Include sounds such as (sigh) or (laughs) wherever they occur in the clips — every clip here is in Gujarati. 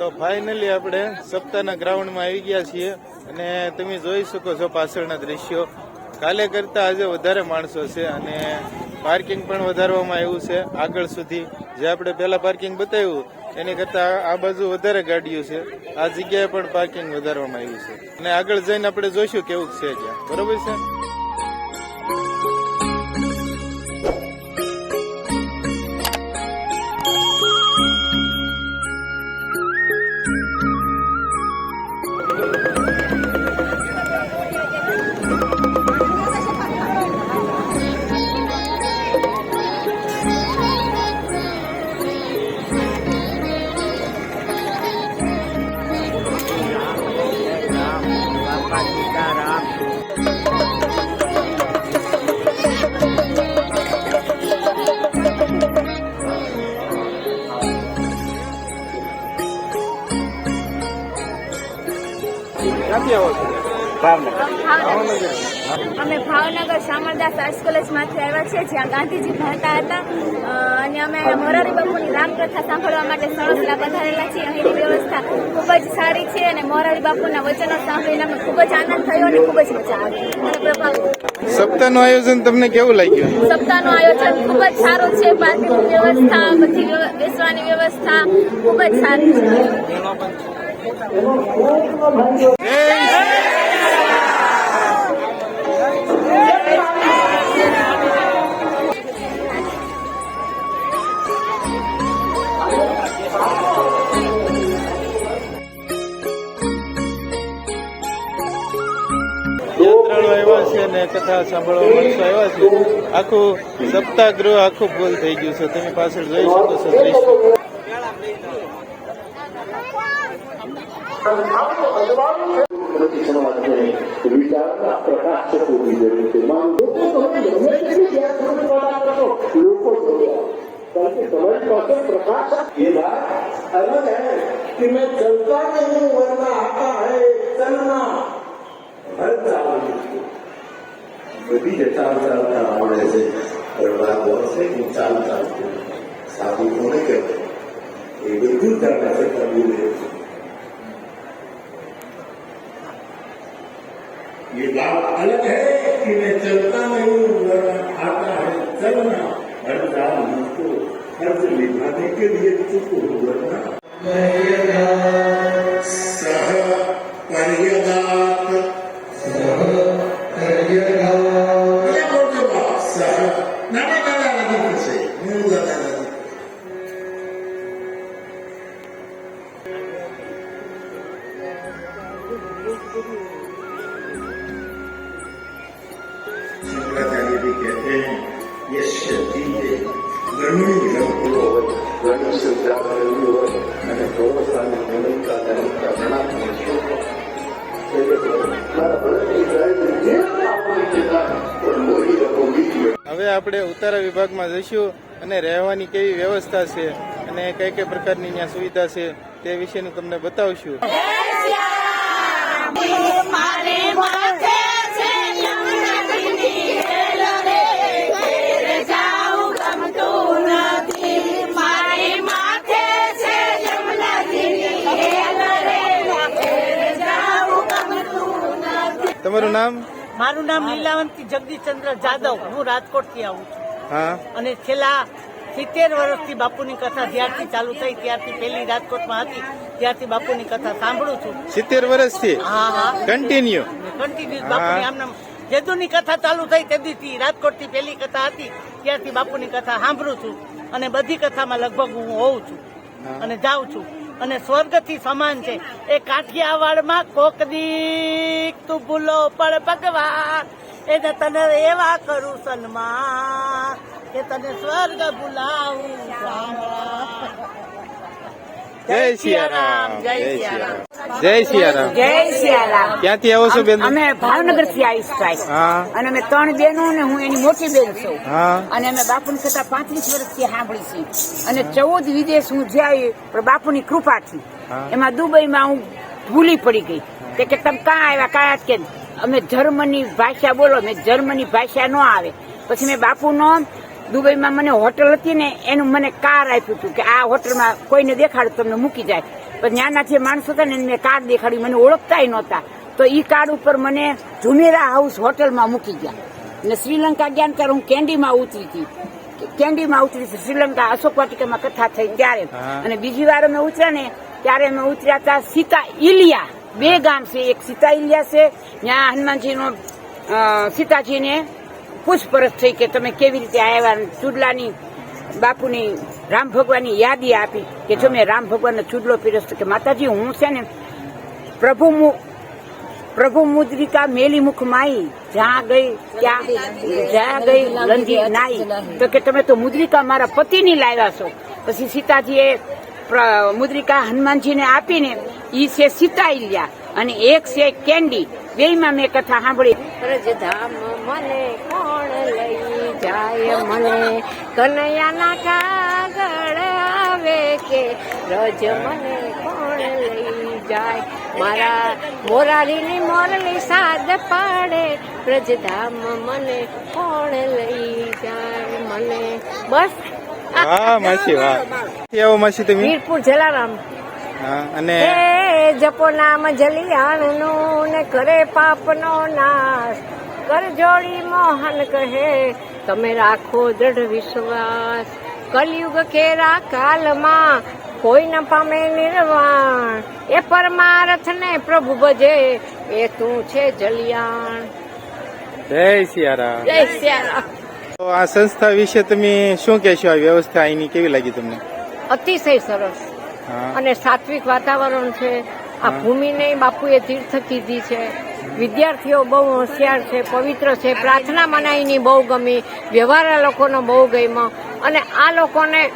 તો ફાઇનલી આપણે સપ્તાહના ગ્રાઉન્ડમાં આવી ગયા છીએ અને તમે જોઈ શકો છો પાછળના દ્રશ્યો. કાલે કરતા આજે વધારે માણસો છે અને પાર્કિંગ પણ વધારવામાં આવ્યું છે આગળ સુધી. જે આપણે પહેલાં પાર્કિંગ બતાવ્યું, એની કરતા આ બાજુ વધારે ગાડીઓ છે. આ જગ્યાએ પણ પાર્કિંગ વધારવામાં આવ્યું છે. અને આગળ જઈને આપણે જોઈશું કેવું છે ત્યાં. બરોબર છે? ક્યાંથી આવો છો ભાવનગર. અમે ભાવનગર શામળદાસ આર્ટ્સ કોલેજમાંથી આવ્યા છીએ જ્યાં ગાંધીજી ભણતા હતા. અને અમે મોરારી બાપુની રામકથા સાંભળવા માટે સણોસરા પધારેલા છીએ. અહીંની વ્યવસ્થા ખૂબ જ સારી છે અને મોરારી બાપુના વચનો સાંભળીને અમને ખૂબ જ આનંદ થયો અને ખૂબ જ મજા આવી. સપ્તાહનું આયોજન તમને કેવું લાગ્યું? સપ્તાહનું આયોજન ખૂબ જ સારું છે. પાર્કિંગની વ્યવસ્થા બધી બેસવાની વ્યવસ્થા ખૂબ જ સારી છે. છે ને કથા સાંભળવા માણસો આવ્યા છે. આખું આખું ફૂલ થઈ ગયું છે. તમે પાછળ જોઈ શકો છો વિચારના પ્રકાશ હોવી જરૂર છે માન લોકો તમે ગમે તેટલી ગેર તમે પેદા કરો લોકો જોયા કારણ કે તમારી પાસે પ્રકાશ ये बात अलग है कि मैं चलता नहीं वरना आता है चलना हर चाल બધી જ ચાલ ચાલતા આવડે છે પણ વાત છે હું ચાલ ચાલતું સાધુ કોને કહેવાય એ બધું જાણે છે કબૂલે ये बात अलग है कि मैं चलता नहीं वरना आता है चलना हर काम मुझको कर्ज निभाने के लिए चुप हो वरना આપણે ઉત્તરા વિભાગમાં જઈશું અને રહેવાની કેવી વ્યવસ્થા છે અને કઈ કઈ પ્રકારની ત્યાં સુવિધા છે તે વિશેનું તમને બતાવશું. તમારું નામ? મારું નામ લીલાવંતી જગદીશચંદ્ર જાદવ. હું રાજકોટથી આવું છું. અને છેલ્લા સિત્તેર વર્ષથી બાપુની કથા જ્યારથી ચાલુ થઈ ત્યારથી પહેલી રાજકોટમાં હતી ત્યારથી બાપુની કથા સાંભળું છું. સિત્તેર વર્ષથી? હા હા. કન્ટિન્યુ કન્ટિન્યુ બાપુની આમ જેદુની કથા ચાલુ થઈ તેદીથી રાજકોટથી પહેલી કથા હતી ત્યારથી બાપુની કથા સાંભળું છું. અને બધી કથામાં લગભગ હું હોઉં છું. અને જાઉં છું. અને સ્વર્ગથી સમાન છે. એ કાઠિયાવાડમાં દીક તું ભૂલો પણ ભગવાન. એને તને એવા કરું સન્માન કે તને સ્વર્ગ ભૂલાવું. જય સિયારામ જય સિયારામ. જય સિયારામ જય સિયારામ. ક્યાંથી આવો છો બેન? અમે ભાવનગરથી આવીશ ભાઈ અને અમે ત્રણ બેનો ને હું એની મોટી બેન છું. અને અમે બાપુની કથા પાંત્રીસ વર્ષથી સાંભળી છે અને ચૌદ વિદેશ હું જાય પણ બાપુની કૃપાથી. એમાં દુબઈમાં હું ભૂલી પડી ગઈ. તે કે તમે કાં આવ્યા? કાં કે અમે જર્મની ભાષા બોલો મેં જર્મની ભાષા ન આવે. પછી મેં બાપુનો દુબઈમાં મને હોટલ હતી ને એનું મને કાર આપ્યું હતું કે આ હોટલમાં કોઈને દેખાડું તમને મૂકી જાય. પણ ત્યાંના જે માણસો હતા ને એને મેં કાર દેખાડી મને ઓળખતા નહોતા. તો એ કાર્ડ ઉપર મને જુનેરા હાઉસ હોટલમાં મૂકી ગયા. ને શ્રીલંકા ગયા ત્યારે હું કેન્ડીમાં ઉતરી હતી. કેન્ડીમાં ઉતરી હતી. શ્રીલંકા અશોક વાટિકામાં કથા થઈ ત્યારે. અને બીજી વાર અમે ઉતર્યા ને ત્યારે અમે ઉતર્યા હતા સીતા ઇલિયા બે ગામ છે. એક સીતા ઇલિયા છે ત્યાં હનુમાનજીનો સીતાજીને પૂછપરછ થઈ કે તમે કેવી રીતે આવ્યા ચૂડલાની બાપુની રામ ભગવાનની યાદી આપી કે જો મેં રામ ભગવાનનો ચૂડલો પીરસતો કે માતાજી, હું છે ને પ્રભુ પ્રભુ મુદ્રિકા મેલી મુખ માઈ, જ્યાં ગઈ, ત્યાં જ્યાં ગઈ લંજી નાઈ. તો કે તમે તો મુદ્રિકા મારા પતિની લાવ્યા છો. પછી સીતાજીએ મુદ્રિકા હનુમાનજીને આપીને ઈ છે સીતા અને એક છે કેન્ડી. બેયમાં મેં કથા સાંભળી. બ્રજધામ મને કોણ લઈ જાય? મને કનૈયાના કાગળ આવે કે રજ મને કોણ લઈ જાય? મારા મોરારીની મોરલી સાદ પાડે. બ્રજધામ મને કોણ લઈ જાય? મને બસ. હા માસી વાહ. આવો માસી તમે? વીરપુર જલારામ. હા અને જપો નામ જલિયાણનું ને કરે પાપનો નાશ. કરજોડી મોહન કહે તમે રાખો દ્રઢ વિશ્વાસ. કલયુગ કેરા કાલમાં કોઈ ન પામે નિર્વાણ. એ પરમારથ ને પ્રભુ ભજે એ તું છે જલિયાણ. જય સિયારામ. જય શ્યારામ આ સંસ્થા વિશે તમે શું કહેશો? આ વ્યવસ્થા અહીંની કેવી લાગી તમને? અતિશય સરસ. અને સાત્વિક વાતાવરણ છે. આ ભૂમિને બાપુએ તીર્થ કીધી છે. વિદ્યાર્થીઓ બહુ હોશિયાર છે પવિત્ર છે. પ્રાર્થના મનાઈની બહુ ગમી. વ્યવહાર લોકોનો બહુ ગમ્યો. અને આ લોકોને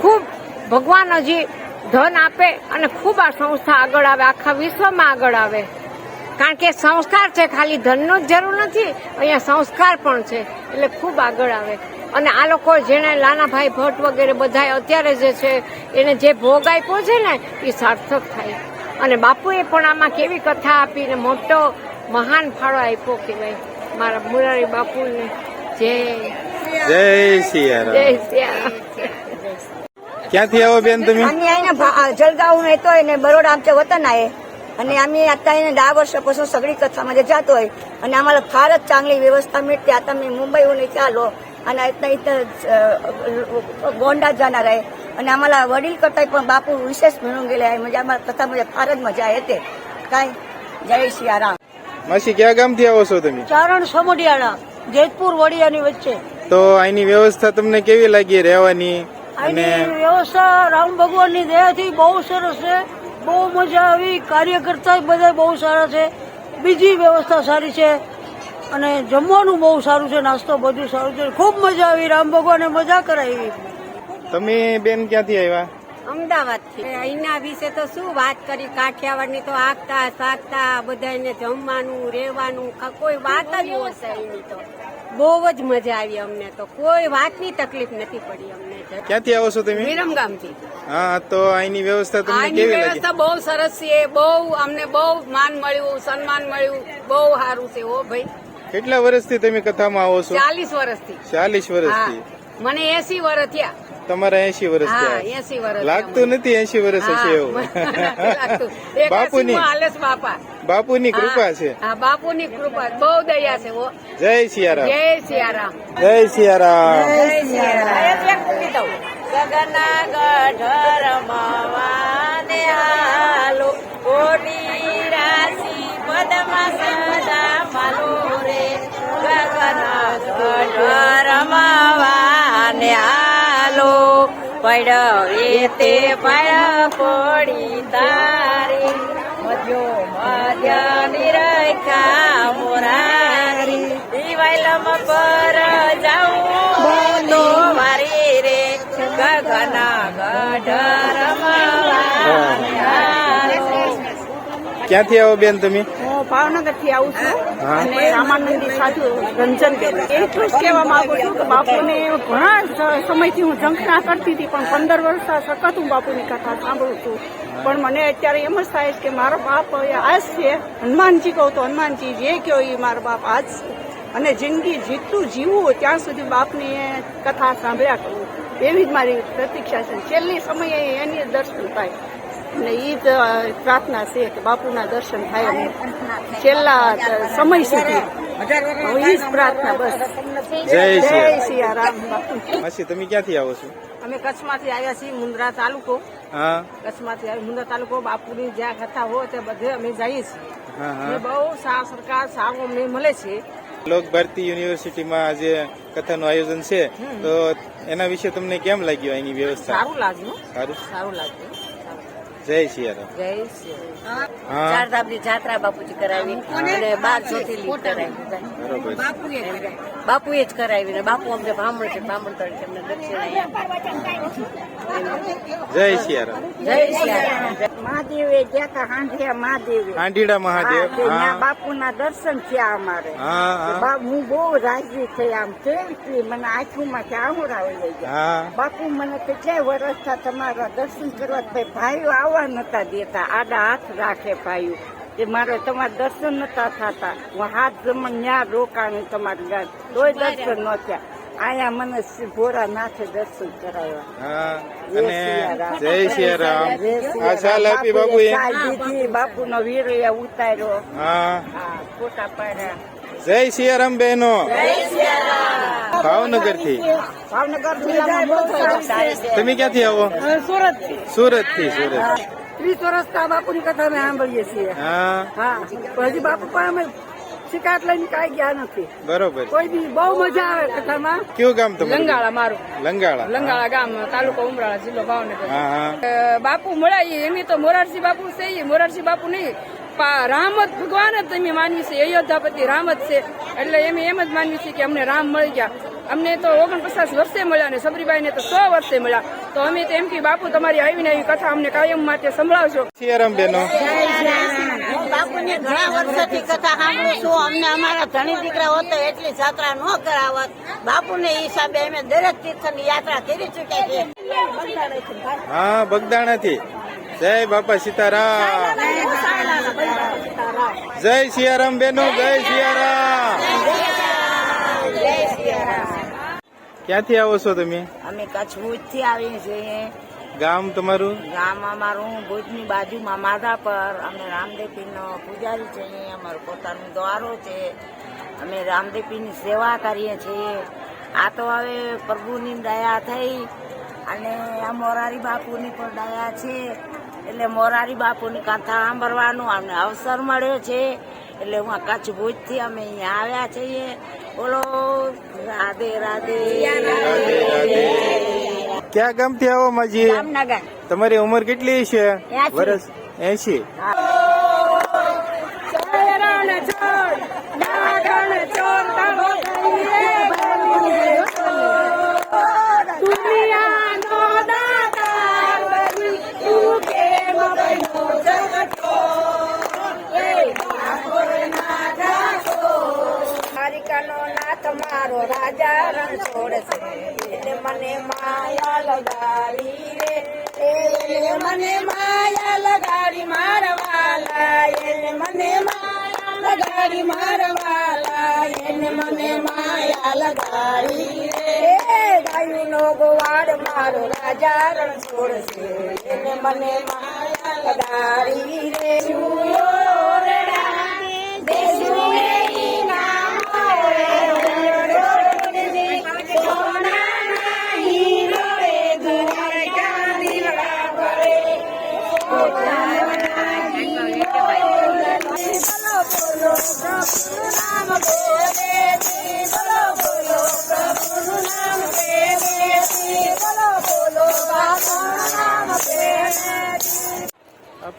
ખૂબ ભગવાન હજી ધન આપે અને ખૂબ આ સંસ્થા આગળ આવે આખા વિશ્વમાં આગળ આવે. કારણ કે સંસ્કાર છે ખાલી ધનનો જ જરૂર નથી અહીંયા સંસ્કાર પણ છે. એટલે ખૂબ આગળ આવે. અને આ લોકો જેને જેણે લાલાભાઈ ભટ્ટ વગેરે બધા અત્યારે જે છે એને જે ભોગ આપ્યો છે ને એ સાર્થક થાય. અને બાપુએ પણ આમાં કેવી કથા આપીને મોટો મહાન ફાળો આપ્યો કહેવાય મારા મુરારી બાપુને જય જય સિયારામ. જય સિયારામ. ક્યાંથી આવો બેન તમે? અમે અહીંયા જલગાવ રહેતો હોય ને બરોડા આમચે વતન આવે અને અમે અત્યારે એને દા વર્ષ પછી સગડી કથામાં જતો હોય. અને અમારે ફાર જ ચાંગલી વ્યવસ્થા મેળતી આ તમે મુંબઈ ચાલો आणि इथं इथं अं, गोंडात जाणार आहे आणि आम्हाला वडील कटाई पण बापू विशेष मिळून गेले आहे म्हणजे आम्हाला कथामध्ये फारच मजा येते काय जय सियाराम માસી ક્યાં ગામથી આવો છો તમે ચારણ સમોડિયાળા જેતપુર વડિયાની વચ્ચે તો અહીંની વ્યવસ્થા તમને કેવી લાગી રહેવાની અને આની વ્યવસ્થા રામ ભગવાનની દયાથી બહુ સરસ છે બહુ મજા આવી કાર્યકર્તા બધા બહુ સારા છે બીજી વ્યવસ્થા સારી છે અને જમવાનું બહુ સારું છે નાસ્તો બધું સારું છે. ખૂબ મજા આવી રામ ભગવાને મજા કરાવી. તમે બેન ક્યાંથી આવ્યા? અમદાવાદથી અહીંના વિશે તો શું વાત કરી? કાઠિયાવાડની તો આગતા સાગતા બધાને જમવાનું રહેવાનું કોઈ વાત જ હશે એની તો. બહુ જ મજા આવી અમને તો. કોઈ વાતની તકલીફ નથી પડી અમને. ક્યાંથી આવો છો તમે? વિરમગામથી. હા તો અહીંની વ્યવસ્થા તમને આની કેવી લાગી? વ્યવસ્થા બહુ સરસ છે. બહુ અમને બહુ માન મળ્યું સન્માન મળ્યું. બહુ સારું છે હો ભાઈ. કેટલા વર્ષથી તમે કથામાં આવો છો? ચાલીસ વર્ષથી. ચાલીસ વર્ષથી. મને એસી વર્ષ થયા. તમારા એસી વર્ષ હા એસી વર્ષ લાગતું નથી એસી વર્ષ હશે એવું? (laughs) બાપુની? બાપા. બાપુની કૃપા છે. હા બાપુની કૃપા. બહુ દયા છે હો. જય સિયારામ. જય સિયારામ. જય સિયારામ. ગગના ગઢર માવાને રાશિ પદમાં પડવે તે પાયા પડી તારી. મધ્યો મધ્ય નિરખા મોરારી. દિવાલમ પર જાઉં. બોલો મારી રે ગગના ગઢર ક્યાંથી આવો બેન તમે? હું ભાવનગર આવું છું અને રામાનંદી સાધુ રંજન એટલું જ કહેવા માંગુ છું કે બાપુને ઘણા સમયથી હું ઝંખના કરતી હતી પણ પંદર વર્ષ સખત હું બાપુની કથા સાંભળું છું. પણ મને અત્યારે એમ જ થાય છે કે મારો બાપ હવે આજ છે. હનુમાનજી કહું તો હનુમાનજી જે કહો એ મારો બાપ આજ છે. અને જિંદગી જેટલું જીવવું ત્યાં સુધી બાપની કથા સાંભળ્યા કરવું એવી જ મારી પ્રતીક્ષા છે. છેલ્લી સમયે એની દર્શન થાય? અને એ જ પ્રાર્થના છે કે બાપુના દર્શન થાય છેલ્લા સમય સુધી. એ જ પ્રાર્થના બસ. જય સિયારામ બાપુ. તમે ક્યાંથી આવો છો? અમે કચ્છમાંથી આવ્યા છીએ મુન્દ્રા તાલુકો. કચ્છમાંથી આવી મુન્દ્રા તાલુકો બાપુની જ્યાં કથા હોય તે બધે અમે જઈએ છીએ. હા બહુ સા સરકાર સારું અમને મળે છે. લોક ભારતી યુનિવર્સિટીમાં આજે કથાનું આયોજન છે. તો એના વિશે તમને કેમ લાગ્યું અહીંની વ્યવસ્થા? સારું લાગ્યું. સારું. સારું લાગ્યું. જય સિયારામ જય સિયારામ ચાર ધામની જાત્રા બાપુજી કરાવી. અને બાર જ્યોતિર્લિંગ કરાવી. બરોબર. બાપુએ જ કરાવી ને બાપુ અમને બ્રાહ્મણ છે બ્રાહ્મણ તરીકે અમને દક્ષિણા જય સિયારામ. જય સિયારામ. મહાદેવે ગયા તા હાંધિયા મહાદેવે. આંટીડા મહાદેવ બાપુ બાપુના દર્શન થયા અમારે. હા બહુ રાજી થઈ આમ કે મને આંખોમાંથી આહુરાવી લઈ ગયા. બાપુ મને કેટલાય વર્ષથી તમારા દર્શન કરવા ભાઈ ભાઈઓ આવવા નતા દેતા. આડા હાથ રાખે ભાઈઓ. કે મારે તમારા દર્શન નતા થતા. હું હાથ જમણ ન્યા રોકાણ તમારી ગાડી તોય દર્શન ન થયા. અહીંયા મને ભોરા નાથે દર્શન કરાવ્યા. હા જય શ્રી રામ જય સિયારામ. બાપુ દીધી બાપુ નો વીર ઉતાર્યો. હા. હા ફોટા પાડ્યા. જય સિયારામ બહેનો. ભાવનગરથી ભાવનગર. તમે ક્યાંથી આવો? સુરત સુરતથી સુરત ત્રીસ વર્ષ બાપુની કથા અમે સાંભળીએ છીએ. હા. હજી બાપુ પણ અમે શિકાયત લઈને કઈ ગયા નથી. બરોબર. કોઈ બી બહુ મજા આવે કથામાં. કયું ગામ તમારું? લંગાળા મારું. લંગાળા. લંગાળા ગામ તાલુકો ઉમરાળા જિલ્લો ભાવનગર. બાપુ મળાય એની તો મોરારજી બાપુ છે એ મોરારજી બાપુ નહીં. રામત રામ જ ભગવાન જ તમે માનવી છે. અયોધ્યાપતિ રામ જ છે. એટલે એમ એમ જ માનવી છે કે અમને રામ મળી ગયા. અમને તો ઓગણપચાસ વર્ષે મળ્યા અને સબરીબાઈને તો સો વર્ષે મળ્યા. તો અમે તો એમ કે બાપુ તમારી આવીને આવી કથા અમને કાયમ માટે સંભળાવજો. સિયારામ બેનો. બાપુની ઘણા વર્ષોથી કથા સાંભળું છું. અમને અમારા ધણી દીકરા હોતો એટલી જાત્રા ન કરાવત. બાપુને હિસાબે અમે દરેક તીર્થની યાત્રા કરી ચૂક્યા છે હા બગદાણાથી. જય બાપા સીતારામ. જય સિયારામ બેનો જય સિયારામ. ક્યાંથી આવો છો તમે? અમે કચ્છ ભુજથી આવીએ છીએ. ગામ તમારું? ગામ અમારું ભુજની બાજુમાં માધા પર અમે રામદેવપીરનો પૂજારી છીએ અમારું પોતાનું દ્વારો છે. અમે રામદેવપીરની સેવા કરીએ છીએ. આ તો હવે પ્રભુની દયા થઈ અને આ મોરારી બાપુની પણ દયા છે. એટલે મોરારી બાપુની કથા સાંભળવાનો અમને અવસર મળ્યો છે. એટલે હું કચ્છ ભુજથી અમે અહીંયા આવ્યા છીએ. બોલો રાધે રાધે. ક્યાં ગામથી આવો માજી? જામનગર. તમારી ઉંમર કેટલી છે? વર્ષ એસી. લગાડી રે ગાયું ગોવાડ મારો રાજા રણ છોડશે એને મને માયા લગાડી રે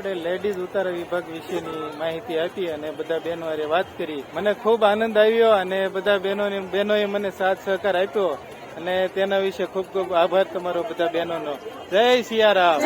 આપણે લેડીઝ ઉતારા વિભાગ વિશેની માહિતી આપી અને બધા બહેનો વાત કરી. મને ખૂબ આનંદ આવ્યો અને બધા બહેનોને બહેનોએ મને સાથ સહકાર આપ્યો અને તેના વિશે ખૂબ ખૂબ આભાર તમારો બધા બહેનોનો. જય સિયારામ.